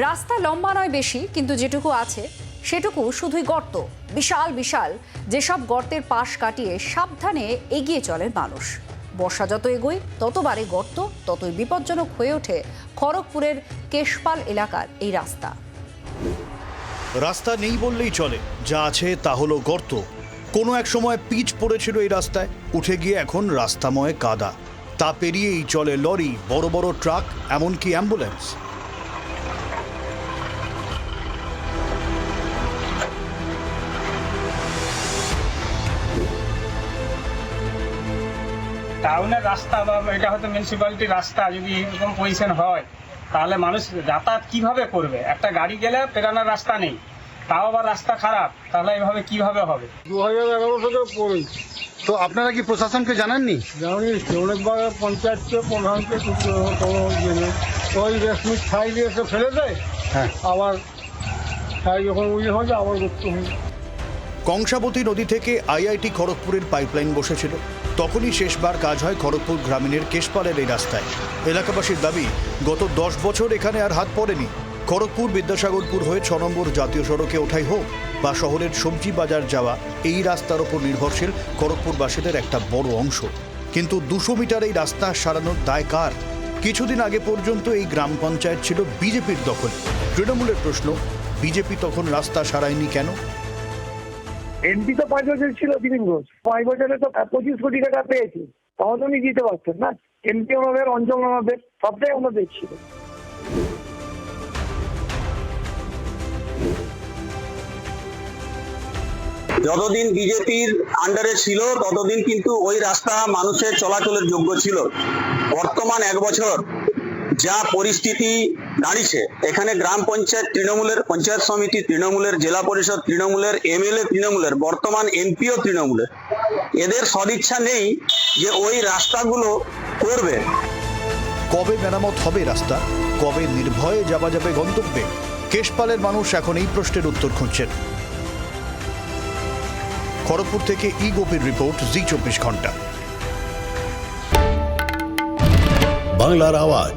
রাস্তা লম্বা নয় বেশি, কিন্তু যেটুকু আছে, সেটুকু শুধুই গর্ত। বিশাল বিশাল, যেসব গর্তের পাশ কাটিয়ে সাবধানে এগিয়ে চলেন মানুষ। বর্ষা যত এগোয় ততবারে গর্ত, ততই বিপজ্জনক হয়ে ওঠে খড়গপুরের কেশপাল এলাকার এই রাস্তা। রাস্তা নেই বললেই চলে, যা আছে তা হলো গর্ত। কোনো এক সময় পিচ পড়েছিল এই রাস্তায়, উঠে গিয়ে এখন রাস্তাময় কাদা। তা পেরিয়েই চলে লরি, বড় বড় ট্রাক, এমনকি অ্যাম্বুলেন্স। টাউনের রাস্তা বা এটা হয়তো মিউনিসিপ্যালিটির রাস্তা যদি এরকম পজিশন হয় তাহলে মানুষ যাতায়াত কীভাবে করবে? একটা গাড়ি গেলে পেরানোর রাস্তা নেই তাও আবার রাস্তা খারাপ তাহলে এভাবে কীভাবে হবে? দু হাজার এগারো থেকে পড়ি তো আপনারা কি প্রশাসনকে জানাননি? জানিস অনেকবার পঞ্চায়েতকে প্রধানকে ওই রেশমি ছাই দিয়ে এসে ফেলে দেয় হ্যাঁ। আবার ছাই যখন উইয়ে হয়ে যায় আবার করতে হয় কংসাবতী নদী থেকে আইআইটি খড়গপুরের পাইপলাইন বসেছিল। তখনই শেষবার কাজ হয় খড়গপুর গ্রামীণের কেশপালের এই রাস্তায়। এলাকাবাসীর দাবি, গত দশ বছর এখানে আর হাত পড়েনি। খড়গপুর বিদ্যাসাগরপুর হয়ে ছ নম্বর জাতীয় সড়কে ওঠাই হোক বা শহরের সবজি বাজার যাওয়া, এই রাস্তার ওপর নির্ভরশীল খড়গপুরবাসীদের একটা বড় অংশ। কিন্তু দুশো মিটার এই রাস্তা সারানোর দায় কার? কিছুদিন আগে পর্যন্ত এই গ্রাম পঞ্চায়েত ছিল বিজেপির দখলে। তৃণমূলের প্রশ্ন, বিজেপি তখন রাস্তা সারায়নি কেন? এমপি তো পাঁচ বছর ছিল দিলীপ ঘোষ। পাঁচ বছরে তো পঁচিশ কোটি টাকা পেয়েছে। তখন উনি দিতে পারতেন না। এমপি ওনাদের, অঞ্চল ওনাদের, সবটাই ওনাদের ছিল। যতদিন বিজেপির আন্ডারে ছিল, ততদিন কিন্তু ওই রাস্তা মানুষের চলাচলের যোগ্য ছিল। বর্তমান এক বছর যা পরিস্থিতি দাঁড়িয়েছে এখানে গ্রাম পঞ্চায়েত তৃণমূলের পঞ্চায়েত সমিতি তৃণমূলের জেলা পরিষদ তৃণমূলের এমএলএ তৃণমূলের বর্তমান এমপিও তৃণমূলের এদের সদিচ্ছা নেই যে ওই রাস্তাগুলো করবে। কবে মেরামত হবে রাস্তা? কবে নির্ভয়ে যাওয়া যাবে গন্তব্যে? কেশপালের মানুষ এখন এই প্রশ্নের উত্তর খুঁজছেন। খড়গপুর থেকে ই গোপীর রিপোর্ট জি চব্বিশ ঘণ্টা। বাংলার আওয়াজ।